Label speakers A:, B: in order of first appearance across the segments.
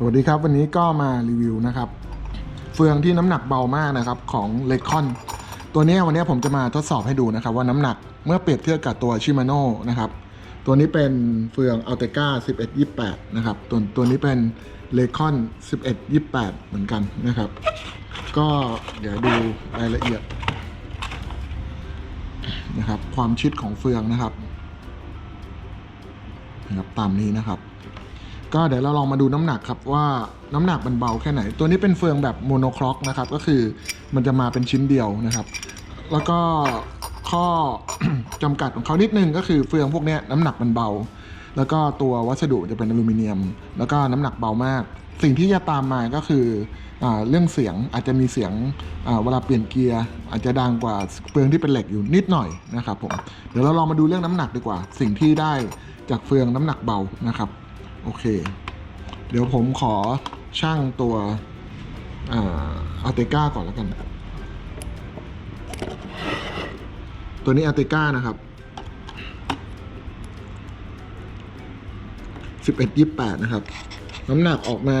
A: สวัสดีครับวันนี้ก็มารีวิวนะครับ เฟืองที่น้ำหนักเบามากนะครับของเลคอนตัวนี้วันนี้ผมจะมาทดสอบให้ดูนะครับ ว่าน้ำหนักเมื่อเปรียบเทียบกับตัวชิมาโน่นะครับตัวนี้เป็นเฟืองอัลเตกา1128 นะครับตัวตัวนี้เป็นเลคอน1128 เหมือนกันนะครับ ก็เดี๋ยวดูรายละเอียดนะครับความชิดของเฟืองนะครับนะครับตามนี้นะครับ ก็เดี๋ยวเราลองมาดูน้ำหนักครับว่าน้ำหนักมันเบาแค่ไหน ตัวนี้เป็นเฟืองแบบโมโนคล็อกนะครับก็คือมันจะมาเป็นชิ้นเดียวนะครับ แล้วก็ข้อจำกัดของเขานิดนึงก็คือเฟืองพวกนี้น้ำหนักมันเบา แล้วก็ตัววัสดุจะเป็นอลูมิเนียม แล้วก็น้ำหนักเบามาก สิ่งที่จะตามมาก็คืออเรื่องเสียงอาจจะมีเสียงเวลาเปลี่ยนเกียร์อาจจะดังกว่าเฟืองที่เป็นเหล็กอยู่นิดหน่อยนะครับผมเดี๋ยวเราลองมาดูเรื่องน้ำหนักดีกว่า สิ่งที่ได้จากเฟืองน้ำหนักเบานะครับ โอเค เดี๋ยวผมขอช่างตัวอัลเตก้าก่อนแล้วกัน ตัวนี้อัลเตก้านะครับสิบเอ็ดยี่แปดนะครับ น้ำหนักออกมา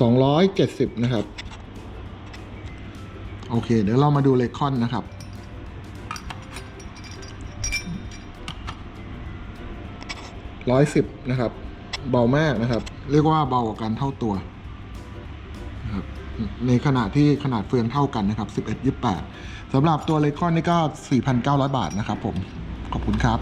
A: สองร้อยเจ็ดสิบนะครับ โอเค เดี๋ยวเรามาดูเลคอนนะครับ ร้อยสิบนะครับ เบามากนะครับ เรียกว่าเบากว่ากันเท่าตัวนะครับในขณะที่ขนาดเฟืองเท่ากันนะครับสิบเอ็ดยี่แปดสำหรับตัวเลคอนนี่ก็สี่พันเก้าร้อยบาทนะครับผม ขอบคุณครับ